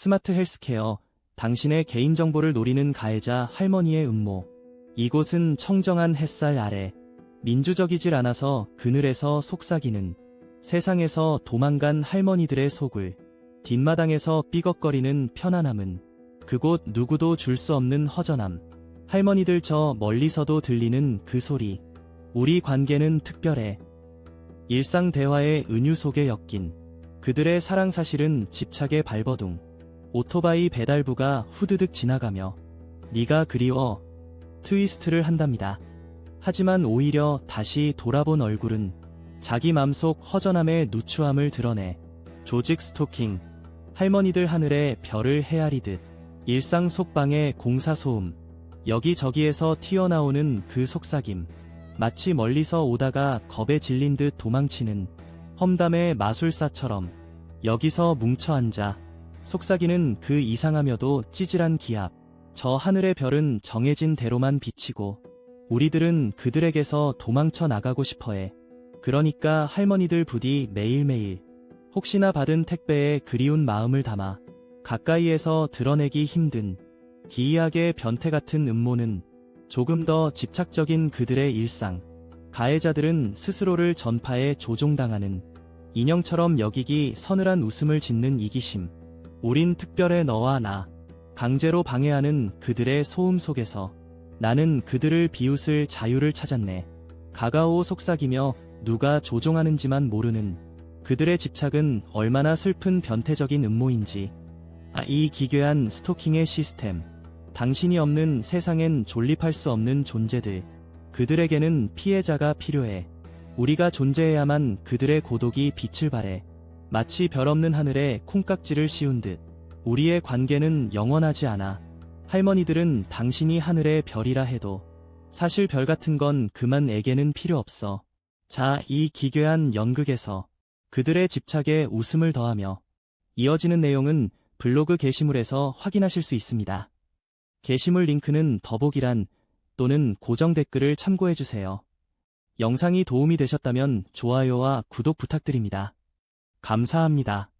스마트 헬스케어, 당신의 개인정보를 노리는 가해자 할머니의 음모. 이곳은 청정한 햇살 아래, 민주적이질 않아서 그늘에서 속삭이는, 세상에서 도망간 할머니들의 속을, 뒷마당에서 삐걱거리는 편안함은, 그곳 누구도 줄 수 없는 허전함. 할머니들 저 멀리서도 들리는 그 소리. 우리 관계는 특별해. 일상 대화의 은유 속에 엮인 그들의 사랑 사실은 집착의 발버둥. 오토바이 배달부가 후드득 지나가며 네가 그리워 트위스트를 한답니다. 하지만 오히려 다시 돌아본 얼굴은 자기 맘속 허전함의 누추함을 드러내 조직 스토킹 할머니들 하늘에 별을 헤아리듯 일상 속방의 공사소음 여기저기에서 튀어나오는 그 속삭임 마치 멀리서 오다가 겁에 질린 듯 도망치는 험담의 마술사처럼 여기서 뭉쳐 앉아 속삭이는 그 이상하며도 찌질한 기압. 저 하늘의 별은 정해진 대로만 비치고 우리들은 그들에게서 도망쳐 나가고 싶어해. 그러니까 할머니들 부디 매일매일 혹시나 받은 택배에 그리운 마음을 담아 가까이에서 드러내기 힘든 기이하게 변태 같은 음모는 조금 더 집착적인 그들의 일상. 가해자들은 스스로를 전파에 조종당하는 인형처럼 여기기 서늘한 웃음을 짓는 이기심. 우린 특별해 너와 나. 강제로 방해하는 그들의 소음 속에서 나는 그들을 비웃을 자유를 찾았네. 가가오 속삭이며 누가 조종하는지만 모르는 그들의 집착은 얼마나 슬픈 변태적인 음모인지. 아, 이 기괴한 스토킹의 시스템. 당신이 없는 세상엔 존립할 수 없는 존재들. 그들에게는 피해자가 필요해. 우리가 존재해야만 그들의 고독이 빛을 발해. 마치 별 없는 하늘에 콩깍지를 씌운 듯 우리의 관계는 영원하지 않아. 할머니들은 당신이 하늘의 별이라 해도 사실 별 같은 건 그만 에게는 필요 없어. 자, 이 기괴한 연극에서 그들의 집착에 웃음을 더하며 이어지는 내용은 블로그 게시물에서 확인하실 수 있습니다. 게시물 링크는 더보기란 또는 고정 댓글을 참고해주세요. 영상이 도움이 되셨다면 좋아요와 구독 부탁드립니다. 감사합니다.